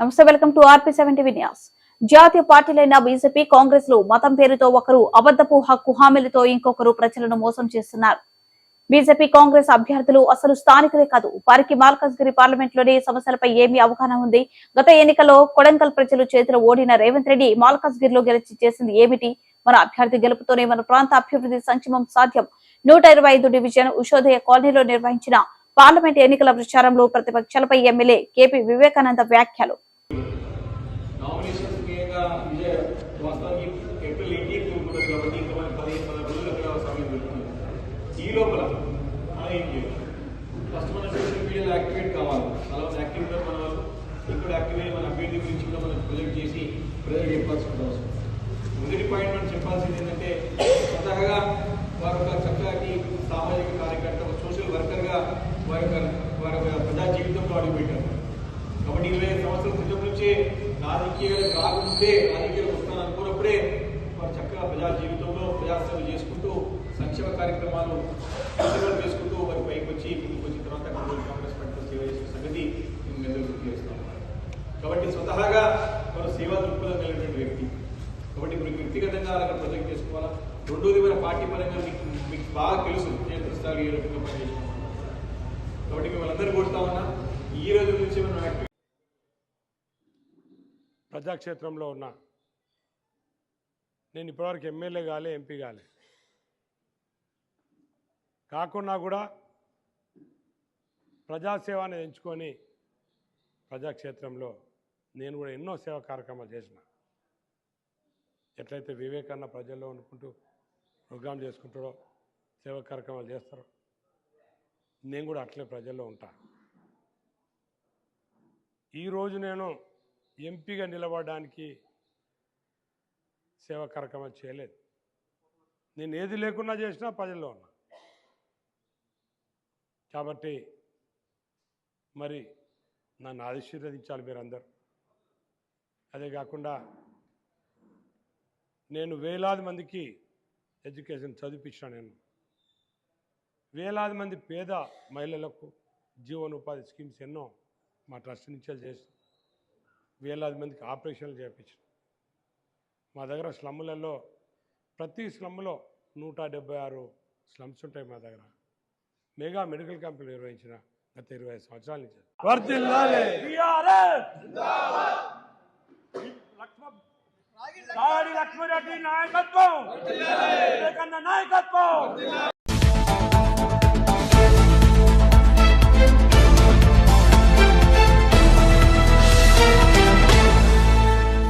నమస్తే welcome to RP seventy news. జాతీయ పార్టీలైన బీజేపీ కాంగ్రెస్లు మతం పేరుతో ఒకరు అబద్ధపు హక్కు హామీలతో ఇంకొకరు ప్రజలను మోసం చేస్తున్నారు. బీజేపీ కాంగ్రెస్ అభ్యర్థులు అసలు స్థానికులే కాదు. వారికి మాల్కజ్గిరి పార్లమెంట్లోని సమస్యలపై ఏమి అవగాహన ఉంది. గత ఎన్నికల్లో కొడంకల్ ప్రజలు చేతిలో ఓడిన రేవంత్ రెడ్డి మాల్కజ్గిరిలో గెలిచి చేసింది ఏమిటి? మన అభ్యర్థి గెలుపుతోనే మన ప్రాంత అభివృద్ధి సంక్షేమం సాధ్యం. నూట ఇరవై ఐదు డివిజన్ ఉషోదయ కాలనీలో నిర్వహించిన పార్లమెంట్ ఎన్నికల ప్రచారంలో ప్రతిపక్షాలపై ఎమ్మెల్యే కేపీ వివేకానంద వ్యాఖ్యలు. నామినేషన్స్ ముఖ్యంగా విజయ వాస్తవానికి ఏప్రిల్ ఎయిటీన్త్ ఉంటుంది కాబట్టి ఇంకా మనకి పదిహేను పది రోజులు అక్కడ సమయం దొరుకుతుంది ఈ లోపల మనం ఏం చేయాలి? ఫస్ట్ మనం సోషల్ మీడియాలో యాక్టివేట్ కావాలి. చాలా మంది యాక్టివ్ మన వాళ్ళు ఇక్కడ యాక్టివేట్ మన అభ్యర్థి గురించి కూడా మనం ప్రొజెక్ట్ చేసి ప్రజలకు చెప్పాల్సిన అవసరం. మొదటి పాయింట్ మనం చెప్పాల్సింది ఏంటంటే స్వతహాగా వారి యొక్క చక్కటి సామాజిక కార్యకర్త సోషల్ వర్కర్గా వారి యొక్క వారి యొక్క ప్రజా జీవితంలో అడుగుపెట్టారు కాబట్టి ఇరవై ఐదు సంవత్సరాల క్రితం నుంచే రాజకీయాలు రాకముందే రాజకీయాలు వస్తాను అనుకున్నప్పుడే వారు చక్కగా ప్రజా జీవితంలో ప్రజాసేవ చేసుకుంటూ సంక్షేమ కార్యక్రమాలు సేవలు చేసుకుంటూ వారి పైకి వచ్చి ముందుకు వచ్చిన తర్వాత కాంగ్రెస్ పార్టీలో సేవ చేసిన సంగతి మేము మీ గుర్తు చేస్తాం కాబట్టి స్వతహాగా వారు సేవా దృక్పథం కలిగినటువంటి వ్యక్తి. కాబట్టి మీరు వ్యక్తిగతంగా అలా ప్రొజెక్ట్ చేసుకోవాలా? రెండోది మన పార్టీ పరంగా మీకు మీకు బాగా తెలుసు క్షేత్రస్థాయి ఏ రకంగా పనిచేస్తున్నాం కాబట్టి మిమ్మల్ని అందరూ కోరుతా ఉన్నా ఈ రోజు నుంచి మనం ప్రజాక్షేత్రంలో ఉన్నా. నేను ఇప్పటివరకు ఎమ్మెల్యే కాలే ఎంపీ కాలే. కాకుండా కూడా ప్రజాసేవని ఎంచుకొని ప్రజాక్షేత్రంలో నేను కూడా ఎన్నో సేవా కార్యక్రమాలు చేసిన. ఎట్లయితే వివేకన్న ప్రజల్లో అనుకుంటూ ప్రోగ్రాం చేసుకుంటాడో సేవా కార్యక్రమాలు చేస్తారో నేను కూడా అట్లే ప్రజల్లో ఉంటా. ఈరోజు నేను ఎంపీగా నిలబడడానికి సేవా కార్యక్రమాలు చేయలేదు. నేను ఏది లేకున్నా చేసినా ప్రజల్లో ఉన్నా. కాబట్టి మరి నన్ను ఆశీర్వదించాలి మీరందరూ. అదే కాకుండా నేను వేలాది మందికి ఎడ్యుకేషన్ చదివించిన నేను. వేలాది మంది పేద మహిళలకు జీవనోపాధి స్కీమ్స్ ఎన్నో మా ట్రస్ట్ నుంచి చేసి వేలాది మందికి ఆపరేషన్లు చేయించాం మా దగ్గర స్లమ్ములలో ప్రతి స్లమ్లో నూట డెబ్బై ఆరు స్లమ్స్ ఉంటాయి మా దగ్గర. మెగా మెడికల్ క్యాంపులు నిర్వహించిన గత ఇరవై ఐదు సంవత్సరాల నుంచి. నాయకత్వం. నాయకత్వం.